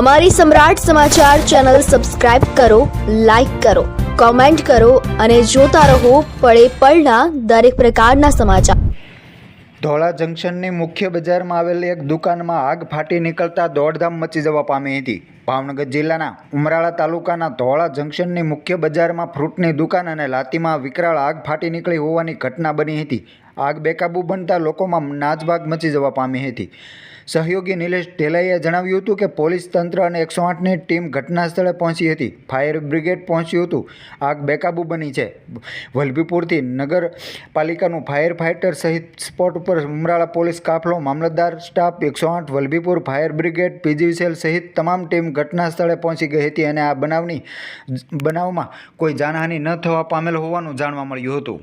અમારી Samrat Samachar channel subscribe કરો, like કરો, કોમેન્ટ કરો અને જોતા રહો પળે પળના દરેક પ્રકારના સમાચાર. ધોળા જંકશનની મુખ્ય બજારમાં આવેલી એક દુકાનમાં આગ ફાટી નીકળતા દોડધામ મચી જવા પામી હતી. ભાવનગર જિલ્લાના ઉમરાળા તાલુકાના ધોળા જંકશનની મુખ્ય બજારમાં ફ્રૂટની દુકાન અને લાતીમાં વિકરાળ આગ ફાટી નીકળી હોવાની ઘટના બની હતી. આગ બેકાબૂ બનતા લોકોમાં નાચભાગ મચી જવા પામી હતી. સહયોગી નિલેશ ઢેલાઈએ જણાવ્યું હતું કે પોલીસ તંત્ર અને એકસો આઠની ટીમ ઘટના સ્થળે પહોંચી હતી. ફાયર બ્રિગેડ પહોંચ્યું હતું. આગ બેકાબૂ બની છે. વલભીપુરથી નગરપાલિકાનું ફાયર ફાઇટર સહિત સ્પોટ ઉપર ઉમરાળા પોલીસ કાફલો, મામલતદાર સ્ટાફ, એકસો આઠ, વલભીપુર ફાયર બ્રિગેડ પીજીવીસીએલ સહિત તમામ ટીમ ઘટના સ્થળે પહોંચી ગઈ હતી અને આ બનાવની, બનાવમાં કોઈ જાનહાનિ ન થવા પામેલ હોવાનું જાણવા મળ્યું હતું.